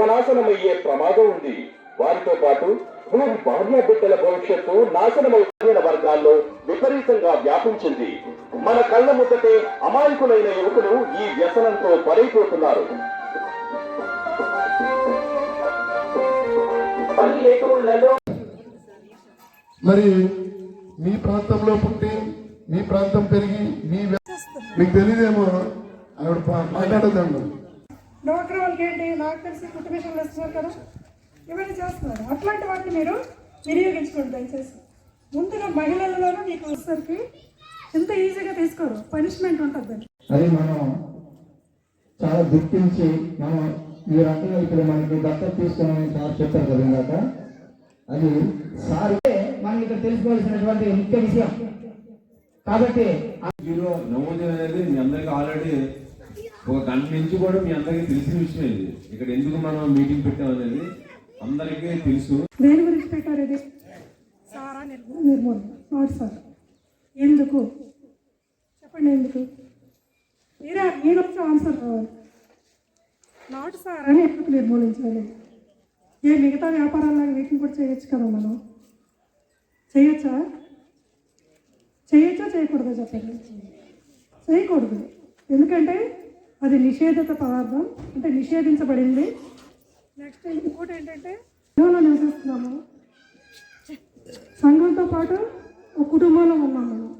సర్వనాశనమయ్యే ప్రమాదం ఉంది. వారితో పాటు భూమి భార్య బిడ్డల భవిష్యత్తు నాశనమైన వర్గాల్లో విపరీతంగా వ్యాపించింది. మన కళ్ళ ముద్దటే అమాయకులైన యువకులు ఈ వ్యసనంతో పల్లెటూళ్ళలో మరి మీ ప్రాంతంలో పుట్టి మీ ప్రాంతం పెరిగి మీ మీకు తెలియదేమో? ఆవిడ మాట్లాడదండి డాక్టర్ వాళ్ళకి ఏంటి నాకు తెలిసి కుటుంబ విషయంలో ఇస్తున్నారు కదా. ఇవన్నీ చేస్తున్నారు. అట్లాంటి వాటిని మీరు వినియోగించుకోండి దయచేసి. ముందుగా మహిళలలోనూ మీకు వచ్చేసరికి ఇంత ఈజీగా తీసుకోరు. పనిష్మెంట్ ఉంటుంది అది. మనం చాలా గుర్తించి మనం మీరంటే ఇప్పుడు మనకి దత్తత తీసుకుని సార్ చెప్పారు కదా ఇందాక. అది సార్ మనం ఇక్కడ తెలుసుకోవాల్సినటువంటి ముఖ్య విషయం. కాబట్టి జీరో నమోదయం అనేది ఒక గంట నుంచి కూడా మీ అందరికీ తెలిసిన విషయం ఇది. ఇక్కడ ఎందుకు మనం మీటింగ్ పెట్టాం అనేది అందరికీ తెలుసు. దేని గురించి పెట్టారు ఇది? సారా నిర్మూ- నిర్మూలన. Not sir. ఎందుకు? చెప్పండి ఎందుకు? మీరే మీరు వచ్చి ఆన్సర్ కావాలి. నాటు సారాన్ని ఎందుకు నిర్మూలించాలి? ఏ మిగతా వ్యాపారాలాగా వీటిని కూడా చేయొచ్చు కదా మనం? చేయొచ్చా? చేయొచ్చా చేయకూడదా చెప్పండి? చేయకూడదు. ఎందుకంటే అది నిషేధిత పదార్థం. అంటే నిషేధించబడింది. నెక్స్ట్ ఇంకోటి ఏంటంటే సంఘంలో నివసిస్తున్నాము. సంఘంతో పాటు ఒక కుటుంబంలో ఉన్నాం మనం.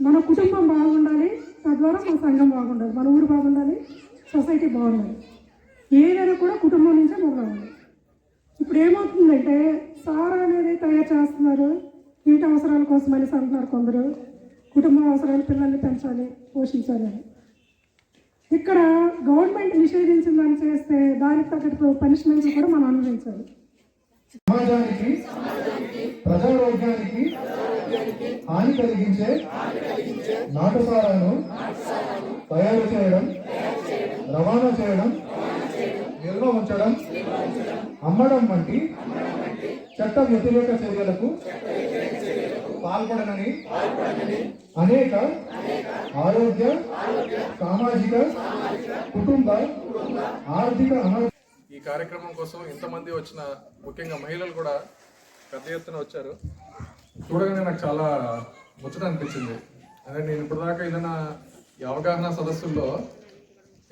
మన కుటుంబం బాగుండాలి తద్వారా మన సంఘం బాగుండాలి. మన ఊరు బాగుండాలి సొసైటీ బాగుండాలి. ఏదైనా కూడా కుటుంబం నుంచే మొదలవ్వాలి. ఇప్పుడు ఏమవుతుందంటే సారా అనేది తయారు చేస్తున్నారు. ఇంటి అవసరాల కోసం అనేసి అంటున్నారు కొందరు. కుటుంబ అవసరాలు పిల్లల్ని పెంచాలి పోషించాలి అని. ఇక్కడ గవర్నమెంట్ నిషేధించిన దాన్ని చేస్తే దానికి తగ్గట్టు పనిష్మెంట్ కూడా మనం అనుభవించాలి. సమాజానికి ప్రజారోగ్యానికి హాని కలిగించే నాటుసారాను తయారు చేయడం రవాణా చేయడం నిల్వ ఉంచడం అమ్మడం వంటి చట్ట వ్యతిరేక చర్యలకు పాల్పడనని అనేక ఆరోగ్య సామాజిక కుటుంబ ఆర్థిక ఈ కార్యక్రమం కోసం ఇంతమంది వచ్చిన ముఖ్యంగా మహిళలు కూడా పెద్ద ఎత్తున వచ్చారు. చూడగానే నాకు చాలా ముచ్చట అనిపించింది. అదే నేను ఇప్పటిదాకా ఏదైనా ఈ అవగాహన సదస్సుల్లో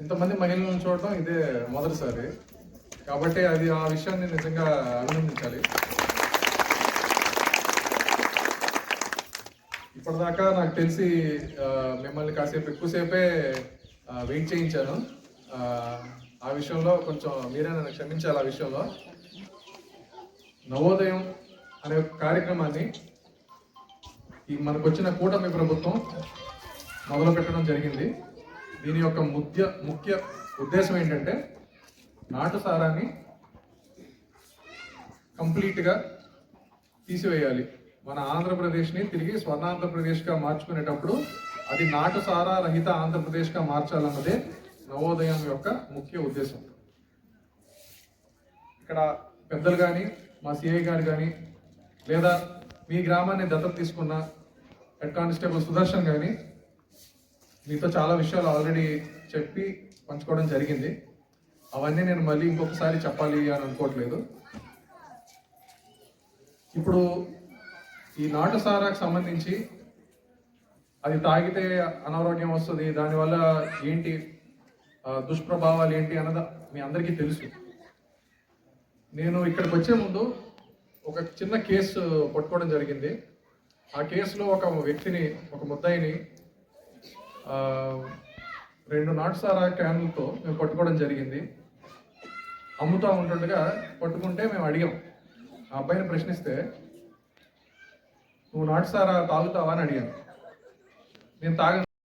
ఇంతమంది మహిళలను చూడటం ఇదే మొదటిసారి. కాబట్టి అది ఆ విషయాన్ని నిజంగా అభినందించాలి. ఇప్పటిదాకా నాకు తెలిసి మిమ్మల్ని కాసేపు ఎక్కువసేపే వెయిట్ చేయించాను. ఆ, విషయంలో కొంచెం మీరే నన్ను క్షమించాలి ఆ విషయంలో. నవోదయం అనే కార్యక్రమాన్ని ఈ మనకు వచ్చిన కూటమి ప్రభుత్వం మొదలు పెట్టడం జరిగింది. దీని యొక్క ముఖ్య ముఖ్య ఉద్దేశం ఏంటంటే నాటు సారాన్ని కంప్లీట్గా తీసివేయాలి. మన ఆంధ్రప్రదేశ్ని తిరిగి స్వర్ణాంధ్రప్రదేశ్గా మార్చుకునేటప్పుడు అది నాటు సారా రహిత ఆంధ్రప్రదేశ్గా మార్చాలన్నదే నవోదయం యొక్క ముఖ్య ఉద్దేశం. ఇక్కడ పెద్దలు కానీ మా సిఐ గారు కానీ లేదా మీ గ్రామాన్ని దత్తత తీసుకున్న హెడ్ కానిస్టేబుల్ సుదర్శన్ కానీ మీతో చాలా విషయాలు ఆల్రెడీ చెప్పి పంచుకోవడం జరిగింది. అవన్నీ నేను మళ్ళీ ఇంకొకసారి చెప్పాలి అని అనుకోవట్లేదు. ఇప్పుడు ఈ నాటు సారాకు సంబంధించి అది తాగితే అనారోగ్యం వస్తుంది. దానివల్ల ఏంటి దుష్ప్రభావాలు ఏంటి అన్నది మీ అందరికీ తెలుసు. నేను ఇక్కడికి వచ్చే ముందు ఒక చిన్న కేసు పట్టుకోవడం జరిగింది. ఆ కేసులో ఒక వ్యక్తిని ఒక ముద్దాయిని రెండు నాటుసారా క్యాన్లతో మేము పట్టుకోవడం జరిగింది. అమ్ముతూ ఉంటుండగా పట్టుకుంటే మేము అడిగాం. ఆ అబ్బాయిని ప్రశ్నిస్తే నువ్వు నాటుసారా తాగుతావా అని అడిగాను. నేను తాగను.